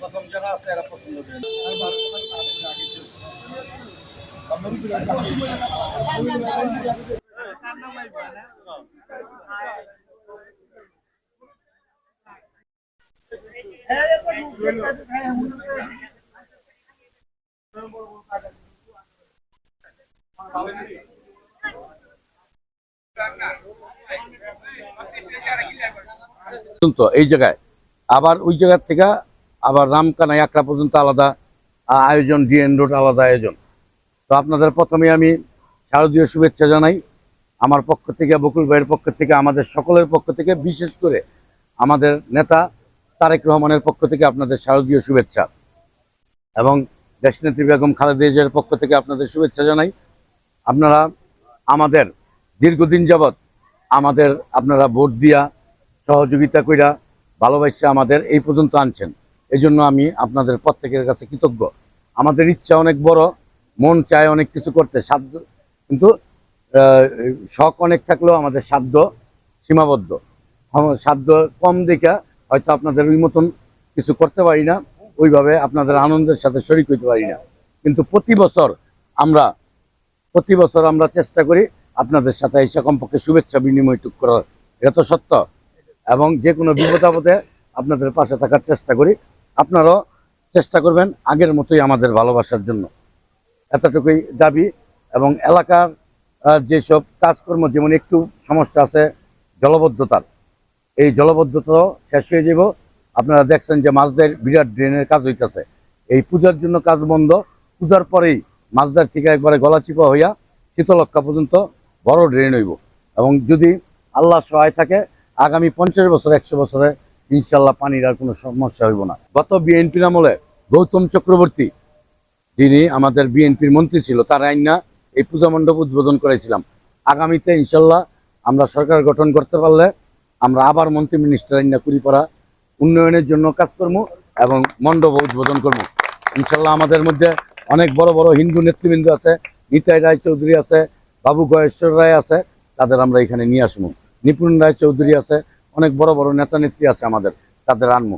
প্রথম যারা আছে পছন্দ করে এই জায়গায়। আবার ওই জায়গার থেকে আবার রামকানা একরা পর্যন্ত আলাদা আয়োজন, ডিএন রোড আলাদা আয়োজন। তো আপনাদের প্রথমে আমি শারদীয় শুভেচ্ছা জানাই। আমার পক্ষ থেকে, বকুল ভাইয়ের পক্ষ থেকে, আমাদের সকলের পক্ষ থেকে, বিশেষ করে আমাদের নেতা তারেক রহমানের পক্ষ থেকে আপনাদের শারদীয় শুভেচ্ছা। এবং দেশনেত্রী বেগম খালেদা জিয়ার পক্ষ থেকে আপনাদের শুভেচ্ছা জানাই। আপনারা আমাদের দীর্ঘদিন যাবৎ আমাদের আপনারা ভোট দিয়া সহযোগিতা কইরা ভালোবাসা আমাদের এই পর্যন্ত আনছেন। এই জন্য আমি আপনাদের প্রত্যেকের কাছে কৃতজ্ঞ। আমাদের ইচ্ছা অনেক বড়, মন চায় অনেক কিছু করতে, সাধ্য কিন্তু শখ অনেক থাকলেও আমাদের সাধ্য সীমাবদ্ধ। সাধ্য কম দেখা হয়তো আপনাদের ওই মতন কিছু করতে পারি না, ওইভাবে আপনাদের আনন্দের সাথে শরিক হইতে পারি না। কিন্তু প্রতি বছর আমরা, প্রতি বছর আমরা চেষ্টা করি আপনাদের সাথে এসে কমপক্ষে শুভেচ্ছা বিনিময় করার। এটা তো সত্য। এবং যে কোনো বিপদ আপদে আপনাদের পাশে থাকার চেষ্টা করি। আপনারাও চেষ্টা করবেন আগের মতোই আমাদের ভালোবাসার জন্য। এতটুকুই দাবি এবং এলাকার যেসব কাজকর্ম, যেমন একটু সমস্যা আছে, জলবদ্ধতার। এই জলবদ্ধতাও শেষ হয়ে যাব আপনারা দেখছেন যে মাছদের বিরাট ড্রেনের কাজ হইতেছে। এই পূজার জন্য কাজ বন্ধ। পূজার পরেই মাছদার থেকে একবারে গলা চিপা হইয়া শীতলক্ষা পর্যন্ত বড় ড্রেন হইব। এবং যদি আল্লাহ সহায় থাকে আগামী পঞ্চাশ বছর, একশো বছরে ইনশাল্লাহ পানির আর কোনো সমস্যা হইব না। গত বিএনপির আমলে গৌতম চক্রবর্তী, যিনি আমাদের বিএনপির মন্ত্রী ছিল, তার আইন না এই পূজা মণ্ডপ উদ্বোধন করেছিলাম। আগামীতে ইনশাল্লাহ আমরা সরকার গঠন করতে পারলে আমরা আবার মন্ত্রী মিনিস্টার আইন না কুড়ি পড়া উন্নয়নের জন্য কাজ করব এবং মণ্ডপ উদ্বোধন করব। ইনশাল্লাহ আমাদের মধ্যে অনেক বড় বড় হিন্দু নেতৃবৃন্দ আছে, নিতাই রায় চৌধুরী আছে, বাবু গয়েশ্বর রায় আছে, তাদের আমরা এখানে নিয়ে আসব। নিপুণ রায় চৌধুরী আছে অনেক বড় বড় নেতা নেত্রী আছে আমাদের তাদের আনব